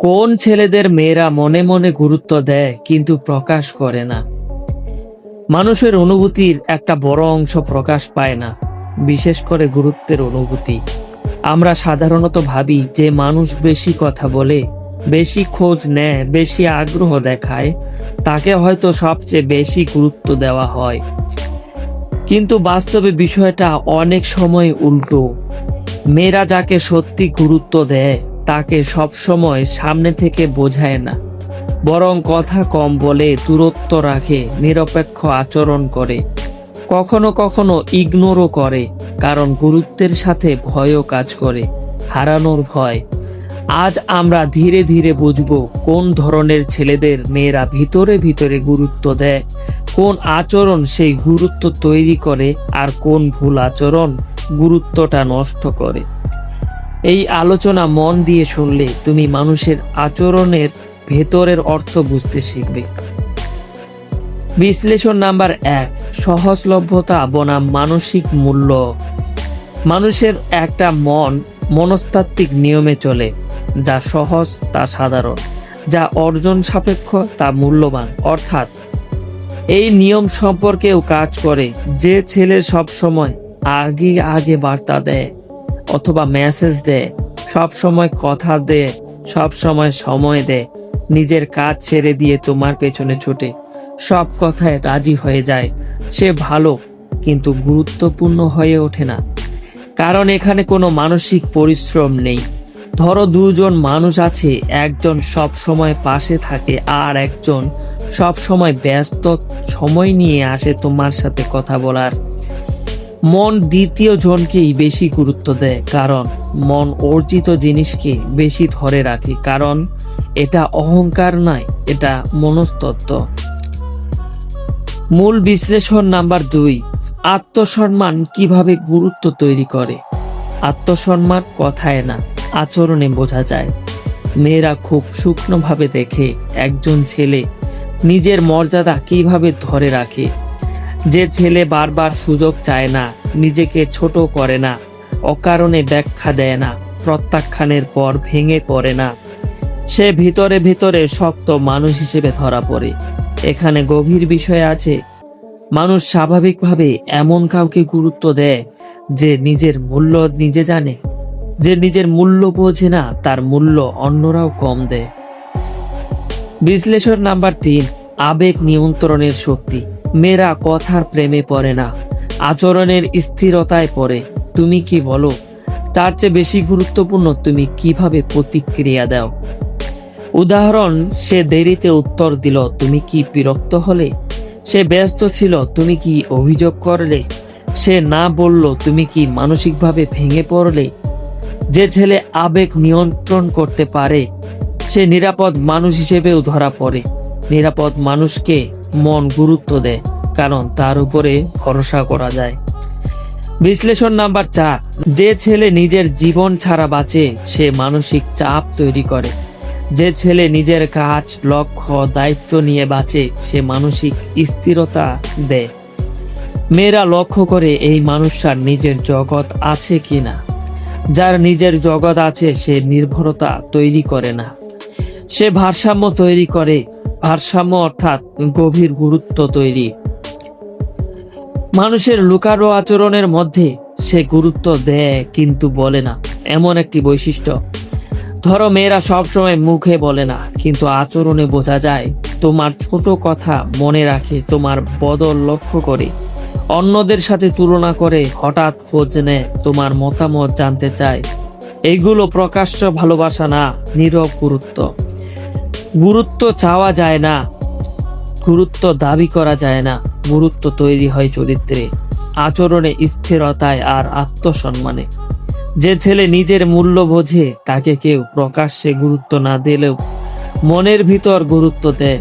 কোন ছেলেদের মেয়েরা মনে মনে গুরুত্ব দেয় কিন্তু প্রকাশ করে না? মানুষের অনুভূতির একটা বড় অংশ প্রকাশ পায় না, বিশেষ করে গুরুত্বের অনুভূতি। আমরা সাধারণত ভাবি যে মানুষ বেশি কথা বলে, বেশি খোঁজ নেয়, বেশি আগ্রহ দেখায়, তাকে হয়তো সবচেয়ে বেশি গুরুত্ব দেওয়া হয়। কিন্তু বাস্তবে বিষয়টা অনেক সময় উল্টো। মেয়েরা যাকে সত্যি গুরুত্ব দেয় তাকে সবসময় সামনে থেকে বোঝায় না, বরং কথা কম বলে দূরত্ব রাখে, নিরপেক্ষ আচরণ করে, কখনো কখনো ইগনোরও করে, কারণ গুরুত্বের সাথে ভয়ও কাজ করে, হারানোর ভয়। আজ আমরা ধীরে ধীরে বুঝব কোন ধরনের ছেলেদের মেয়েরা ভিতরে ভিতরে গুরুত্ব দেয়, কোন আচরণ সেই গুরুত্ব তৈরি করে, আর কোন ভুল আচরণ গুরুত্বটা নষ্ট করে। এই আলোচনা মন দিয়ে শুনলে তুমি মানুষের আচরণের ভেতরের অর্থ বুঝতে শিখবে। বিশ্লেষণ নাম্বার এক, সহজলভ্যতা বনাম মানসিক মূল্য। মানুষের একটা মন মনস্তাত্ত্বিক নিয়মে চলে, যা সহজ, তা সাধারণ, যা অর্জন সাপেক্ষ, তা মূল্যবান। অর্থাৎ, এই নিয়ম সম্পর্কেও কাজ করে, যে ছেলে সব সময় আগে আগে বার্তা দেয়। অথবা মেসেজ দেয় সব সময় কথা দেয় সব সময় সময় দেয় নিজের কাজ ছেড়ে দিয়ে তোমার পেছনে ছুটে। সব কথায় রাজি হয়ে যায়। সে ভালো, কিন্তু গুরুত্বপূর্ণ হয়ে ওঠে না। কারণ এখানে কোনো মানসিক পরিশ্রম নেই। ধরো দুজন মানুষ আছে, একজন সব সময় পাশে থাকে আর একজন সব সময় ব্যস্ত সময় নিয়ে আসে তোমার সাথে কথা বলার। মন দ্বিতীয় জনকেই বেশি গুরুত্ব দেয়, কারণ মন অর্জিত জিনিসকে বেশি ধরে রাখে, কারণ এটা অহংকার নয়, এটা মনস্তত্ত্ব মূল বিশ্লেষণ নাম্বার দুই, আত্মসম্মান কীভাবে গুরুত্ব তৈরি করে? আত্মসম্মান কথায় না, আচরণে বোঝা যায়। মেয়েরা খুব শুকনোভাবে দেখে, একজন ছেলে নিজের মর্যাদা কীভাবে ধরে রাখে? যে ছেলে বারবার সুযোগ চায় না, নিজেকে ছোট করে না, অকারণে ব্যাখ্যা দেয় না, প্রত্যাখ্যানের পর ভেঙে পড়ে না। সে ভিতরে ভিতরে শক্ত মানুষ হিসেবে ধরা পড়ে। এখানে গভীর বিষয় আছে। মানুষ স্বাভাবিকভাবে এমন কাউকে গুরুত্ব দেয় যে নিজের মূল্য নিজে জানে। যে নিজের মূল্য বোঝে না, তার মূল্য অন্যরাও কম দেয়। বিশ্লেষণ নাম্বার তিন, আবেগ নিয়ন্ত্রণের শক্তি। মেয়েরা কথার প্রেমে পড়ে না, আচরণের স্থিরতায় পড়ে। তুমি কি বলো, তার চেয়ে বেশি গুরুত্বপূর্ণ তুমি কীভাবে প্রতিক্রিয়া দাও? উদাহরণ, সে দেরিতে উত্তর দিল, তুমি কি বিরক্ত হলে? সে ব্যস্ত ছিল, তুমি কি অভিযোগ করলে? সে না বলল, তুমি কি মানসিকভাবে ভেঙে পড়লে? যে ছেলে আবেগ নিয়ন্ত্রণ করতে পারে, সে নিরাপদ মানুষ হিসেবেও ধরা পড়ে। নিরাপদ মানুষকে মন গুরুত্ব দেয়, কারণ তার উপরে ভরসা করা যায়। বিশ্লেষণ নাম্বার চার, যে ছেলে নিজের জীবন ছাড়া বাঁচে, সে মানসিক চাপ তৈরি করে। যে ছেলে নিজের কাজ, লক্ষ্য, দায়িত্ব নিয়ে বাঁচে, সে মানসিক স্থিরতা দেয়। মেয়েরা লক্ষ্য করে এই মানুষটার নিজের জগৎ আছে কি না যার নিজের জগৎ আছে, সে নির্ভরতা তৈরি করে না। সে ভারসাম্য তৈরি করে। ভারসাম্য অর্থাৎ গভীর গুরুত্ব তৈরি। মানুষের লুকারো আচরণের মধ্যে সে গুরুত্ব দেয় কিন্তু বলে না। এমন একটি বৈশিষ্ট্য। ধরো মেয়েরা সবসময় মুখে বলে না, কিন্তু আচরণে বোঝা যায় তোমার ছোট কথা মনে রাখে, তোমার বদল লক্ষ্য করে। অন্যদের সাথে তুলনা করে হঠাৎ খোঁজ নেয়, তোমার মতামত জানতে চায়। এইগুলো প্রকাশ্য ভালোবাসা না, নীরব গুরুত্ব। গুরুত্ব চাওয়া যায় না। গুরুত্ব দাবি করা যায় না। গুরুত্ব তৈরি হয় চরিত্রে, আচরণে স্থিরতায় আর আত্মসম্মানে। যে ছেলে নিজের মূল্য বোঝে, তাকে কেউ প্রকাশ্যে গুরুত্ব না দিলেও মনের ভিতর গুরুত্ব দেয়।